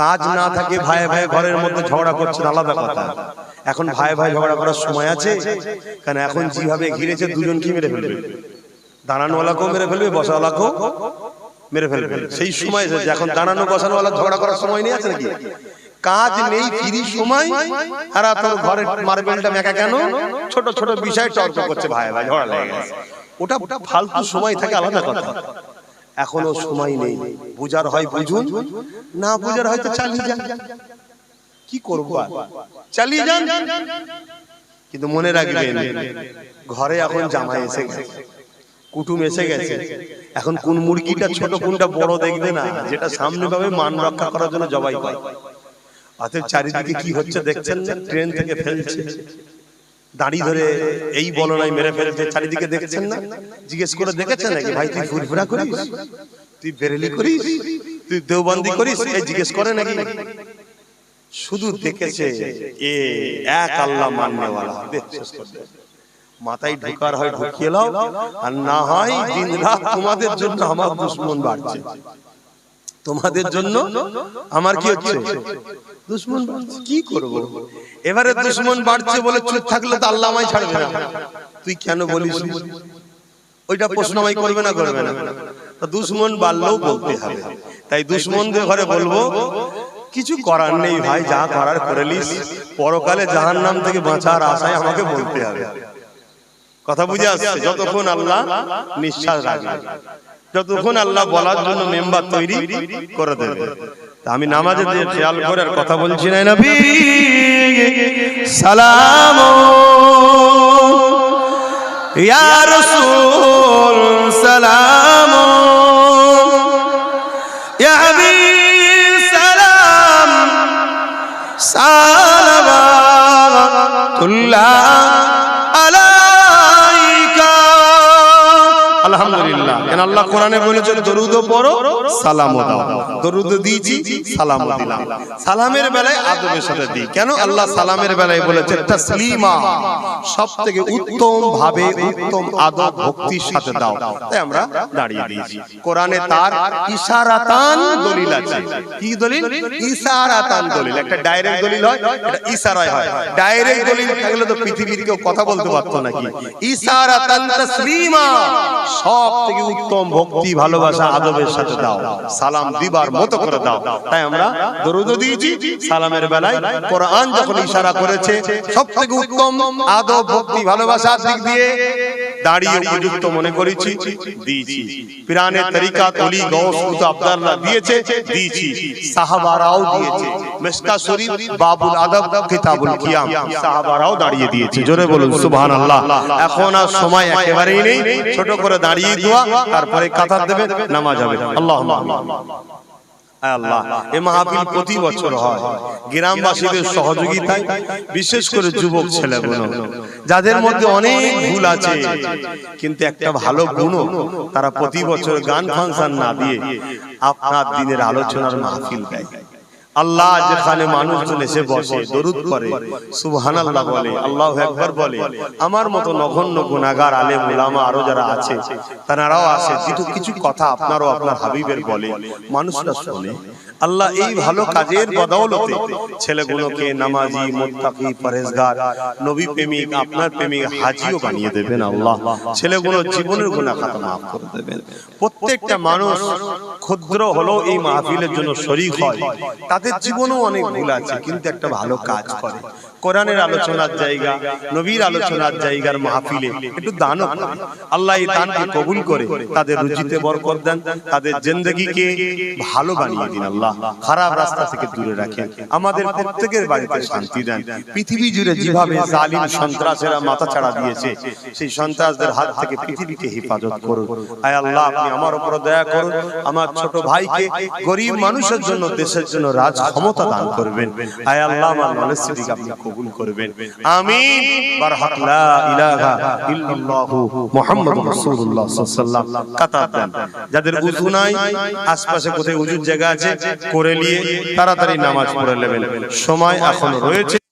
কাজ না থাকে ভাই ভাই ঘরের মধ্যে ঝগড়া করছেন আলাদা কথা। এখন ভাই ভাই ঝগড়া করার সময় আছে কারণ এখন যেভাবে ঘিরেছে দুজন কি মেরে ফেলবে? দাঁড়ানোওয়ালাকেও মেরে ফেলবে বসাওয়ালাকেও মেরে ফেলবে। সেই সময় এসেছে এখন দাঁড়ানো বসানোওয়ালা ঝগড়া করার সময় নেই আছে নাকি? কাজ নেই ফ্রি সময় আর তোর ঘরের মার্বেলটা মেকা কেন? ছোট ছোট বিষয় চর্চা করছে ভাই ভাই ঝগড়া লেগে গেছে। ওটা ওটা ফালতু সময় থাকে আলাদা কথা। এখনও সময় নেই। বুঝার হয় বুঝুন? না বুঝার হয়তো চালিয়ে যান। কি করব আর? চালিয়ে যান। কিন্তু মনে রাখবেন ঘরে এখন জামাই এসে গেছে। কুটুম এসে গেছে। এখন কোন মুরগিটা ছোট কোনটা বড় দেখবে না? যেটা সামনে পাবে মান রক্ষা করার জন্য জবাই করে অতএব চারিদিকে কি হচ্ছে দেখছেন না? ট্রেন থেকে ফেলছে। দাড়ি ধরে এই বলনায় মেরে ফেলছে চারিদিকে দেখছেন না? জিজ্ঞেস করে দেখেছেন নাকি? ভাই তুই ফুরফুরা করিস? তুই বেরেলি করিস? তুই দেওবন্দি করিস? এই জিজ্ঞেস করে নাকি? শুধু দেখেছে এ এক আল্লাহ মাননেওয়ালা শেষ করে দে। মাথায় ঢোকার হয় ঢুকিয়ে লাও। আর না হয় দিন রাত তোমাদের জন্য আমার দুশ্মন বাড়ছে। তোমাদের জন্য আমার কি হচ্ছে। দুশ্মন কি করব? এবারে দুশ্মন বাড়ছে বলে চুপ থাকলে তো আল্লাহ আমায় ছাড়বে না। তুই কেন বলিস? ওইটা প্রশ্ন আমায় করবে না করবে না। তা দুশ্মন বাড়লেও বলতে হবে। তাই দুশ্মনদের ঘরে বলব কিছু করার নেই ভাই যা করার করে লিস পরকালে জাহান নাম থেকে বাঁচার আশায় আমাকে বলতে হবে। কথা বুঝে আসছে যতক্ষণ আল্লাহ নিঃশ্বাস রাখবে। যতক্ষণ আল্লাহ বলার জন্য মেম্বার তৈরি করে দেবে। আমি নামাজে দিয়ে খেয়াল করে আর কথা বলছি না নবী? সালাম। ইয়া রাসূল, সালাম। ইয়া হাবিব, সালাম। সালামাতুল্লাহ কেন আল্লাহ কোরআনে বলেছেন দরুদও পড়ো, সালামও দাও। দরুদ দিয়েছি, সালামও দিলাম। সালামের বেলায় আদবের সাথে দিই। কেন আল্লাহ সালামের বেলায় তাসলিমা সব থেকে উত্তম ভাবে উত্তম আদব ভক্তির সাথে দাও। তাই আমরা দাঁড়িয়ে দিয়েছি। কোরআনে তার ইশারাতান দলিল আছে। কি দলিল? ইশারাতান দলিল। একটা ডাইরেক্ট দলিল হয় ইশারায় হয়। ডাইরেক্ট দলিল থাকলে তো পৃথিবীর কেউ কথা বলতে পারতো নাকি? ইশারাতান তাসলিমা সব থেকে উত্তম ভক্তি, ভালোবাসা, আদবের সাথে দাও। সালাম দিবার মতো করে দাও। তাই আমরা দরুদ দিয়েছি। সালামের বেলায় কোরআন যখন ইশারা করেছে সব থেকে উত্তম আদব, ভক্তি, ভালোবাসার দিক দিয়ে দাঁড়িয়ে উপযুক্ত মনে করেছি দিয়েছি। পিরানের তরিকা তলি গৌস আব্দুল্লাহ দিয়েছে দিয়েছি। সাহাবারাও দিয়েছে। মিসকা শরীফ বাবুল আদব কিতাবুল কিয়াম। সাহাবারাও দাঁড়িয়ে দিয়েছে। জোরে বলুন সুবহানাল্লাহ। এখন আর সময় একেবারেই নেই। ছোট করে দাঁড়িয়ে দোয়া তারপরে কাতার দেবে নামাজ হবে। আল্লাহুম্মা আয় আল্লাহ। এ মাহফিল প্রতি বছর হয়। গ্রামবাসীদের সহযোগিতায় বিশেষ করে যুবক ছেলেগুলো। যাদের মধ্যে অনেক ভুল আছে কিন্তু একটা ভালো গুণ তারা প্রতি বছর গান ফাংশন না দিয়ে আপনার দিনের আলোচনার মাহফিল দেয়। আল্লাহ যেখানে মানুষজন এসে বসে, দরুদ করে সুবহানাল্লাহ বলে, আল্লাহ একবার বলে। আমার মতো নগণ্য গুনাগার আলেম, উলামা আরও যারা আছে, তারাও আসে কিন্তু কিছু কথা আপনারও আপনার হাবিবের বলে, মানুষরা শোনে। আল্লাহ এই ভালো কাজের বদৌলতে ছেলেগুলোকে নামাজি, মুত্তাকি পরেজগার নবী প্রেমিক, আপনার প্রেমিক হাজিও বানিয়ে দেবেন আল্লাহ। ছেলেগুলো জীবনের গুনাহ খাতা মাফ করে দেবেন। প্রত্যেকটা মানুষ ক্ষুদ্র হলেও এই মাহফিলের জন্য শরীক হয়। তাদের জীবনেও অনেক ভুল আছে কিন্তু একটা ভালো কাজ করে। কোরআনের আলোচনার জায়গা নবীর আলোচনার জায়গার মাহফিলে একটু করে আল্লাহ এই দানকে কবুল করে তাদের রুচিতে বরকত দেন তাদের জিন্দগিকে ভালো বানিয়ে দিন আল্লাহ। খারাপ রাস্তা থেকে দূরে রাখেন। আমাদের প্রত্যেকের বাড়িতে শান্তি দেন। পৃথিবী জুড়ে যেভাবে জালিম সন্ত্রাসেরা মাথা ছাড়া দিয়েছে সেই সন্ত্রাসদের হাত থেকে পৃথিবীকে হেফাজত করুন। আয় আল্লাহ আপনি আমার উপর দয়া করুন। আমার ছোট ভাইকে গরিব মানুষের জন্য দেশের জন্য রাজ ক্ষমতা দান করবেন আয় আল্লাহ আমার মনস্থিতিকে আপনি কবুল করবেন। আমিন। বারহাক লা ইলাহা ইল্লাল্লাহ মুহাম্মাদুর রাসূলুল্লাহ সাল্লাল্লাহু আলাইহি দেন। যাদের উযু নাই আশপাশে কোথায় উজুর জায়গা আছে করে নিয়ে তাড়াতাড়ি নামাজ পড়ে নেবেন। সময় এখনও রয়েছে।